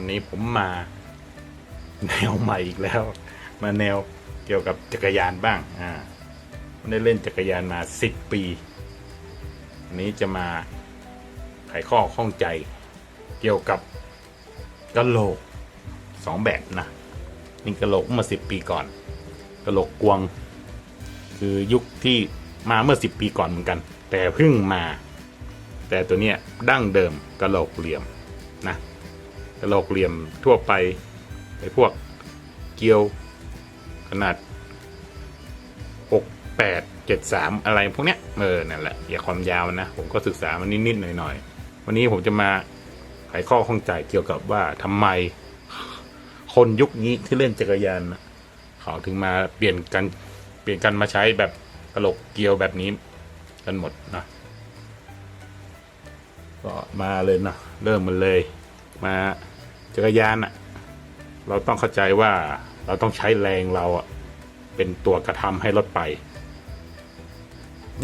วันนี้ผมมาแนวใหม่อีกแล้ว มาแนวเกี่ยวกับจักรยานบ้าง อ่าไม่ได้เล่นจักรยานมาสิบปีวันนี้จะมาไขข้อข้องใจ เกี่ยวกับกะโหลกสองแบบนะนี่กะโหลกเมื่อสิบปีก่อนกะโหลกกวง คือยุคที่มาเมื่อสิบปีก่อนเหมือนกัน แต่เพิ่งมา แต่ตัวเนี้ยดั้งเดิมกะโหลกเหลี่ยมนะ หลกเหลี่ยมทั่วไปไอ้พวกเกลียวขนาดหกแปดเจ็ดสามอะไรพวกเนี้ยเออนั่นแหละอย่าความยาวนะ ผมก็ศึกษามันนิดๆหน่อยๆ วันนี้ผมจะมาไขข้อข้องใจเกี่ยวกับว่าทำไมคนยุคนี้ที่เล่นจักรยานเขาถึงมาเปลี่ยนกันเปลี่ยนกันมาใช้แบบกระโหลกเกลียวแบบนี้กันหมดนะก็มาเลยนะเริ่มมันเลยมา จักรยานอะเราต้องเข้าใจว่าเราต้องใช้แรงเราอะเป็นตัวกระทำให้รถไป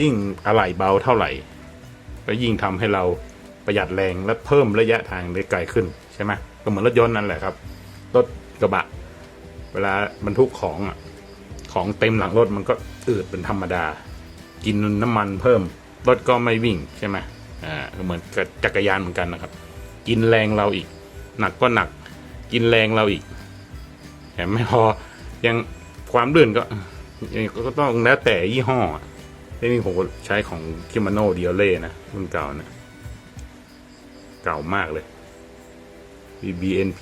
ยิ่งอะไหล่เบาเท่าไหร่ ก็ยิ่งทำให้เราประหยัดแรงและเพิ่มระยะทางได้ไกลขึ้นใช่ไหมก็เหมือนรถยนต์นั่นแหละครับรถกระบะ เวลาบรรทุกของอะของเต็มหลังรถมันก็อืดเป็นธรรมดา กินน้ำมันเพิ่มรถก็ไม่วิ่งใช่ไหมอ่าก็เหมือนกับจักรยานเหมือนกันนะครับ กินแรงเราอีก หนักก็หนักกินแรงเราอีกแถมไม่พอยังความลื่นก็ยังก็ต้องแล้วแต่ยี่ห้อที่นี่ผมใช้ของคิมาโนเดียเล่นะรุ่นเก่านะเก่ามากเลย BBNP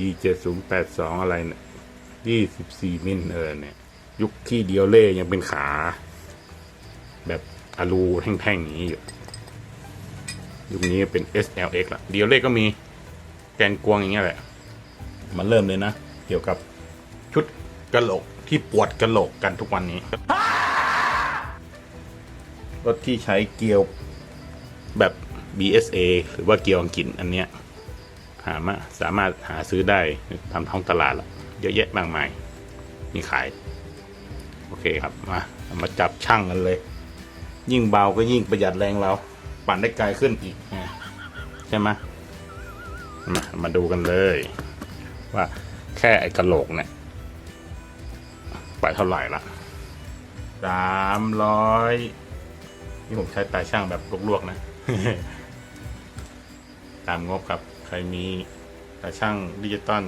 7082 อะไรเนี่ย24 มิลเออเนี่ย ยุคที่เดียวเล่ยังเป็นขา แบบอะลูแท่งๆ อย่างนี้อยู่ ยุคนี้เป็น SLX ละเดียวเล่ก็มี แกนกวงอย่างเงี้ยแหละ มาเริ่มเลยนะ เกี่ยวกับชุดกระโหลกที่ปวดกระโหลกกันทุกวันนี้ รถที่ใช้เกลียวแบบ BSA หรือว่าเกลียวอังกฤษอันเนี้ยหามาสามารถหาซื้อได้ตามท้องตลาดละเยอะแยะมากมาย มีขาย โอเคครับ มาามาจับช่างกันเลย ยิ่งเบาก็ยิ่งประหยัดแรงเรา ปั่นได้ไกลขึ้นอีก ใช่ไหม มามาดูกันเลย ว่าแค่ไอ้กระโหลกเนี่ย ไปเท่าไหร่ละสามร้อยนี่ผมใช้ตาช่างแบบลวกๆนะ ตามงบครับ ใครมีตาช่างดิจิตอล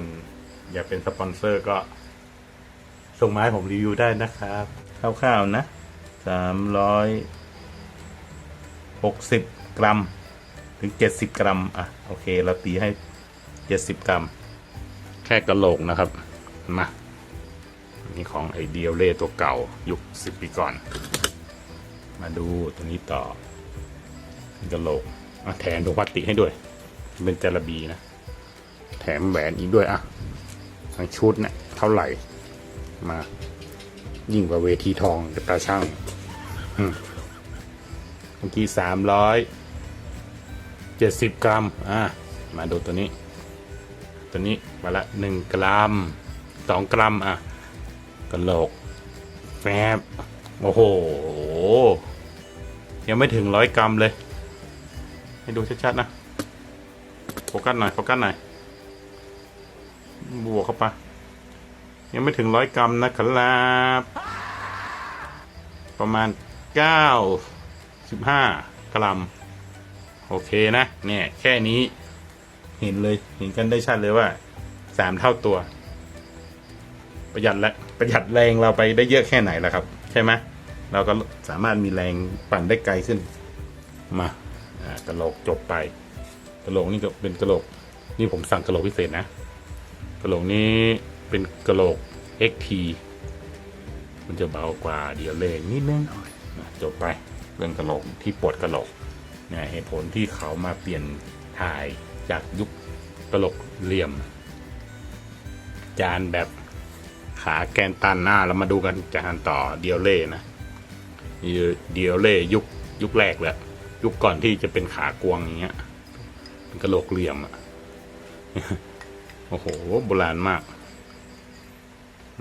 อยากเป็นสปอนเซอร์ก็ ส่งมาให้ผมรีวิวได้นะครับ คร่าวๆนะสามร้อยหกสิบกรัม ถึงเจ็ดสิบกรัม อะ โอเค เราตีให้เจ็ดสิบกรัม แค่กระโหลกนะครับ มานี่ของไอเดียเล่ตัวเก่ายุคสิบปีก่อน มาดูตัวนี้ต่อกระโหลกอะแถมตัวพลาสติกให้ด้วย เป็นจาระบีนะ แถมแหวนอีกด้วยอะทั้งชุดเนี่ยเท่าไหร่ มา ยิ่งกว่าเวทีทองกับตาช่างเมื่อกี้สามร้อย เจ็ดสิบกรัมอะมาดูตัวนี้ ตัวนี้มาละหนึ่งกรัมสองกรัมอะกระโหลกแฟบโอ้โห ยังไม่ถึงร้อยกรัมเลย ให้ดูชัดๆนะ โฟกัสหน่อย โฟกัสหน่อย บวกเข้าไป ยังไม่ถึงร้อยกรัมนะครับ ประมาณเก้าสิบห้ากรัม โอเคนะ เนี่ยแค่นี้เห็นเลยเห็นกันได้ชัดเลยว่าสามเท่าตัว ประหยัดและประหยัดแรงเราไปได้เยอะแค่ไหนล่ะครับ ใช่ไหมเราก็สามารถมีแรงปั่นได้ไกลขึ้นมาอ่ากระโหลกจบไปกระโหลกนี่ก็เป็นกระโหลกนี่ผมสั่งกระโหลกพิเศษนะกระโหลกนี้เป็นกระโหลก XT มันจะเบากว่าเดียวเลงนิดนึงจบไปเรื่องกระโหลกที่ปวดกระโหลก เนี่ยเหตุผลที่เขามาเปลี่ยนถ่ายจากยุคกระโหลกเหลี่ยม จานแบบขาแกนตันหน้าเรามาดูกันจานต่อเดียวเล่นะเดียวเล่ยุคยุคแรกแหละยุคก่อนที่จะเป็นขากวงอย่างเงี้ยเป็นกระโหลกเหลี่ยมอะโอ้โหโบราณมาก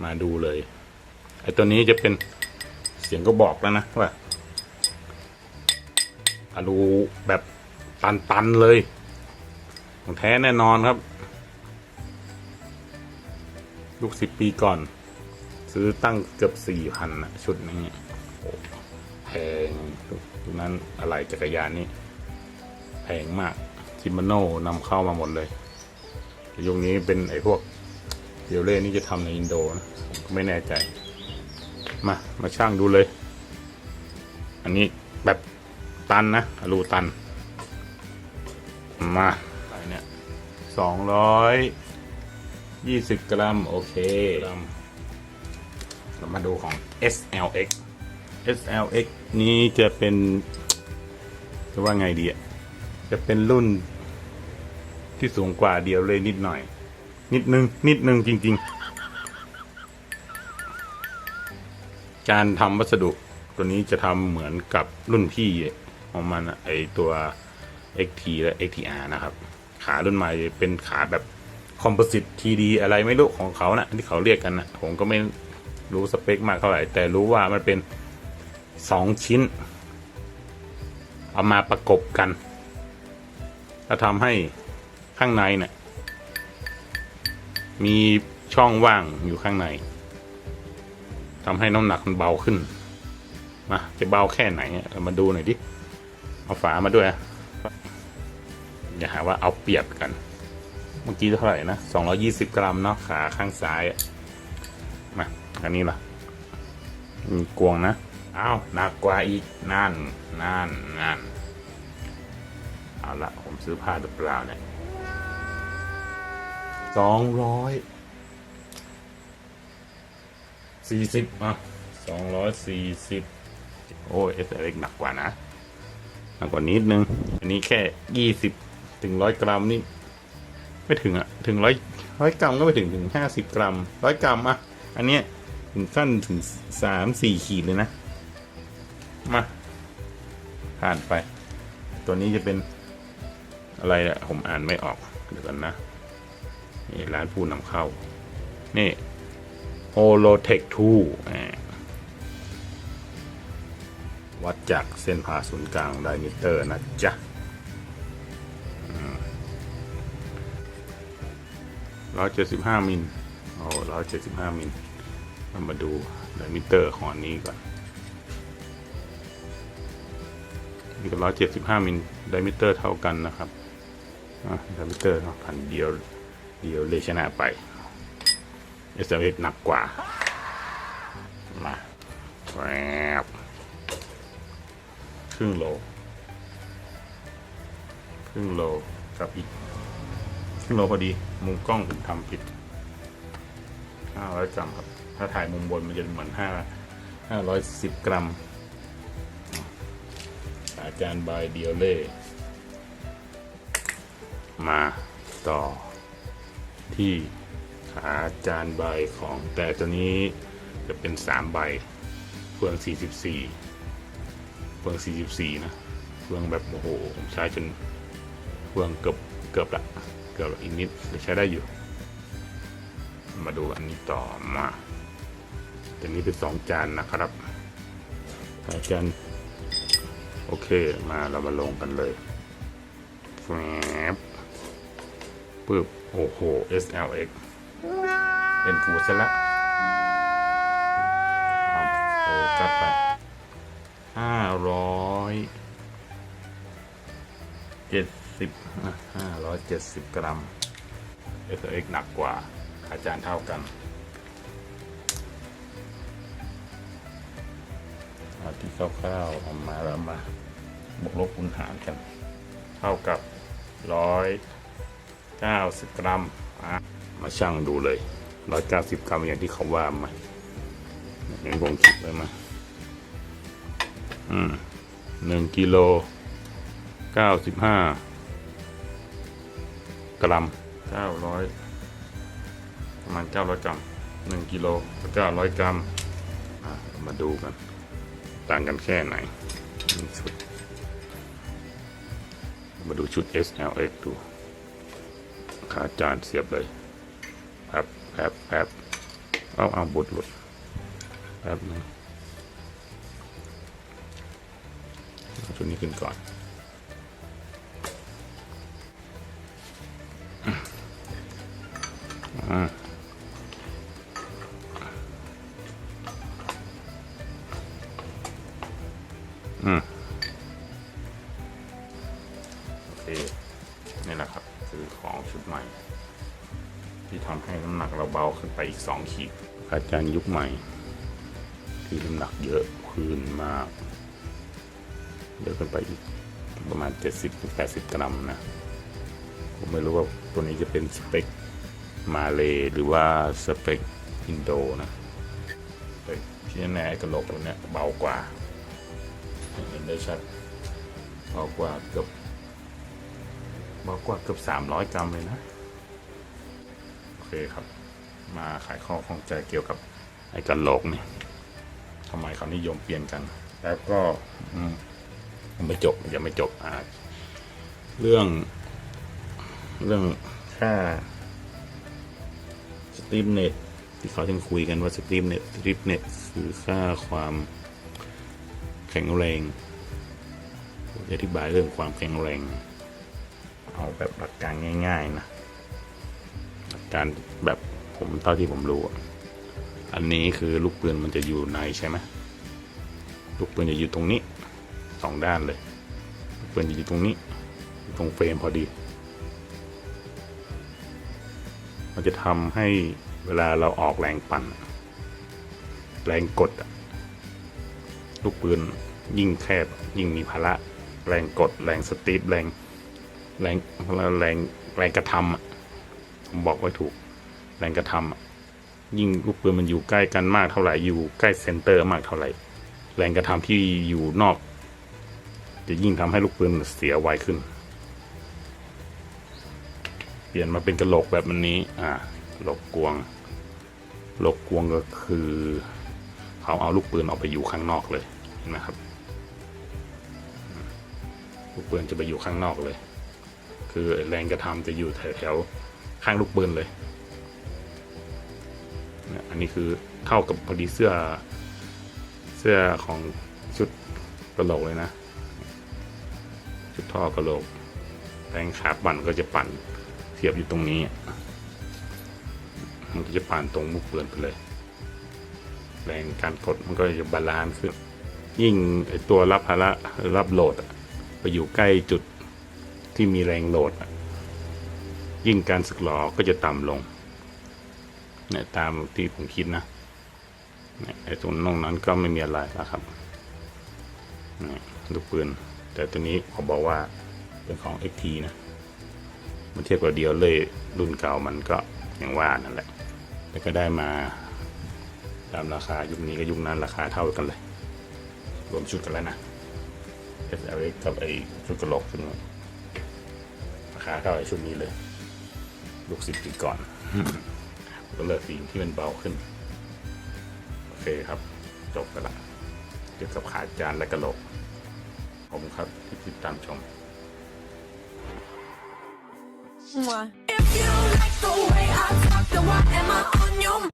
มาดูเลยไอ้ตัวนี้จะเป็นเสียงก็บอกแล้วนะว่า อะดูแบบตัน ๆ เลย ของแท้แน่นอนครับยุคสิบปีก่อน ซื้อตั้งเกือบสี่พันนะชุดนี้แพงทุกนั้นอะไรจักรยานนี่แพงมากชิมานโน่นำเข้ามาหมดเลยยุคนี้เป็นไอ้พวกเดียวเล่นี่จะทำในอินโดนะไม่แน่ใจ มา มาช่างดูเลย อันนี้แบบ ตันนะอลูตัน มาไปเนี่ยสองร้อยยี่สิบกรัม โอเคกรัมเรามาดูของ SLX SLX นี้จะเป็น จะว่าไงดีอะจะเป็นรุ่นที่สูงกว่าเดียวเลยนิดหน่อย นิดนึง นิดนึงจริง ๆ การทำวัสดุตัวนี้จะทำเหมือนกับรุ่นพี่ ของมันไอตัว XT และ XTR นะครับ ขารุ่นใหม่เป็นขาแบบคอมโพสิต TD อะไรไม่รู้ของเขานะ่ะที่เขาเรียกกันนะผมก็ไม่รู้สเปคมากเท่าไหร่ แต่รู้ว่ามันเป็นสองชิ้น เอามาประกบกันแล้วทำให้ข้างในเนี่ยมีช่องว่างอยู่ข้างในทำให้น้ำหนักมันเบาขึ้นมาจะเบาแค่ไหนเอามาดูหน่อยดิ เอาฝามาด้วยอะอย่าหาว่าเอาเปรียบกัน เมื่อกี้เท่าไหร่นะสองยี่สิบกรัมเนาะขาข้างซ้ายมาอันนี้ล่ะมีกวงนะอ้าวหนักกว่าอีกนั่นนั่นนั่นเอาละผมซื้อผ้าหรือเปล่าเนี่ยสองร้อยสี่สิบอะสองร้อยสี่สิบโอ้เอสเล็กหนักกว่านะ หนักกว่านิดนึง อันนี้แค่ยี่สิบถึงร้อยกรัมนี่ไม่ถึงอะถึงร้อยร้อยกรัมก็ไม่ถึงถึงห้าสิบกรัมร้อยกรัมอะอันเนี้ยถึงขั้นถึงสามสี่ขีดเลยนะ มาผ่านไป ตัวนี้จะเป็นอะไรอะผมอ่านไม่ออกเดี๋ยวกันนะนี่ร้านผู้นำเข้า นี่ Holotech 2อ่า วัดจากเส้นผ่าศูนย์กลางไดมิเตอร์นะจ๊ะร้อยเจ็ดสิบห้ามิลโอ้ร้อยเจ็ดสิบห้ามิลเรามาดูไดมิเตอร์ของอันนี้ก่อนนี่ก็ร้อยเจ็ดสิบห้ามิลไดมิเตอร์เท่ากันนะครับไดมิเตอร์เนาะพันเดียวเดียวเลยชนะไป s อ s หนักกว่า มาแวบ ครึ่งโลครึ่งโลกับอีกครึ่งโลพอดี มุมกล้องผมทำผิดห้าร้อยกรัมครับ ถ้าถ่ายมุมบนมันจะเหมือนห้าห้าร้อยสิบกรัม อาจารย์บายเดียวเล่มาต่อ ที่ขาจานใบของแต่ตัวนี้จะเป็น 3 ใบเฟือง44 เฟือง 44 นะ เฟืองแบบ โอ้โห ผมใช้จนเฟืองเกือบเกือบละเกือบละอีกนิดใช้ได้อยู่ มาดูอันนี้ต่อมาตัวนี้เป็น2จานนะครับขาจานโอเคมาเรามาลงกันเลยแฟบปึ๊บโอ้โห SLX เป็นฟูซะละโอ้กัดไป ห้าร้อยเจ็ดสิบห้าร้อยเจ็ดสิบกรัม SLX หนักกว่าอาจารย์เท่ากันเอาที่คร่าวๆเอามาแล้วมาบวกลบคูณหารกัน เท่ากับร้อยเก้าสิบกรัม มาชั่งดูเลยร้อยเก้าสิบกรัมอย่างที่เขาว่ามาเห็นผมคิดไว้มาอืม หนึ่งกิโลเก้าสิบห้ากรัมเก้าร้อยประมาณเก้าร้อยกรัมหนึ่งกิโลเก้าร้อยกรัมมาดูกัน ต่างกันแค่ไหนชุดมาดูชุด SLX ดู ขาจานเสียบเลยแป๊บแป๊บแป๊บเอาเอาบดหลุดแป๊บนึง ชุดนี้ขึ้นก่อน อ่าอืมโอเค นี่แหละครับ คือของชุดใหม่ ที่ทำให้น้ำหนักเราเบาขึ้นไปอีกสองขีดอาจารย์ยุคใหม่ ที่น้ำหนักเยอะขึ้นมาก เยอะขึ้นไปอีกประมาณ 70-80 กรัมนะผมไม่รู้ว่าตัวนี้จะเป็นสเปคมาเลหรือว่าสเปคอินโดนะแต่ที่แน่ไอกระโหลกตัวนี้เบากว่าเห็นได้ชัดเบากว่าเกือบเบากว่าเกือบ 300 กรัมเลยนะโอเคครับ มาขายข้อข้องใจเกี่ยวกับไอ้กระโหลกนี่ทำไมเขานิยมเปลี่ยนกัน แล้วก็อืม ยังไม่จบยังไม่จบอ่าเรื่อง เรื่องค่าสตรีมเน็ตที่เขาถึงคุยกันว่าสตรีมเน็ตสตรีมเน็ตคือค่าความแข็งแรงจะอธิบายเรื่องความแข็งแรง เอาแบบหลักการง่าย ๆ นะหลักการแบบผมเท่าที่ผมรู้อะอันนี้คือลูกปืนมันจะอยู่ในใช่ไหมลูกปืนจะอยู่ตรงนี้ สองด้านเลยลูกปืนอยู่ตรงนี้ตรงเฟรมพอดี มันจะทำให้เวลาเราออกแรงปั่น แรงกด ลูกปืนยิ่งแคบยิ่งมีภาระแรงกดแรงสตีฟแรงแรงแรงแรงกระทำผมบอกไว้ถูก แรงกระทำยิ่งลูกปืนมันอยู่ใกล้กันมากเท่าไหร่อยู่ใกล้เซนเตอร์มากเท่าไหร่ แรงกระทำที่อยู่นอก จะยิ่งทำให้ลูกปืนเสียไวขึ้น เปลี่ยนมาเป็นกระโหลกแบบนี้อ่ากระหลกกวงหลกกวงก็คือเขาเอาลูกปืนออกไปอยู่ข้างนอกเลยเห็นไหมครับลูกปืนจะไปอยู่ข้างนอกเลย คือแรงกระทำจะอยู่แถวๆข้างลูกปืนเลยเนี่ยอันนี้คือเท่ากับพอดีเสื้อเสื้อของชุดกระโหลกเลยนะ ชุดท่อกระโหลกแรงขาปั่นก็จะปั่นเทียบอยู่ตรงนี้ มันก็จะผ่นตรงมุกเปือนไปเลย แรงการกดมันก็จะบาลานซ์ขึ้น ยิ่งไอตัวรับภาระรับโหลดไปอยู่ใกล้จุดที่มีแรงโหลด ยิ่งการสึกหลอก็จะต่ำลงเนี่ยตามที่ผมคิดนะเนี่ยไอตรงนอกนั้นก็ไม่มีอะไรแล้วครับ นี่ลูกปืน แต่ตัวนี้เขาบอกว่าเป็นของ XT นะมันเทียบกับเดียวเลยรุ่นเก่ามันก็อย่างว่านั่นแหละ แต่ก็ได้มาตามราคายุคนี้กับยุคนั้นราคาเท่ากันเลย รวมชุดกันแล้วนะ SLX กับไอชุดกระโหลกชุดนี้ราคาเท่าไอชุดนี้เลย ลูกสิบปีก่อนก็เลือกสีที่มันเบาขึ้น โอเคครับ จบไปละเกี่ยวกับขาจานและกระโหลก ขอบคุณครับที่ติดตามชม Mwah. If you like the way I talk, then why am I on your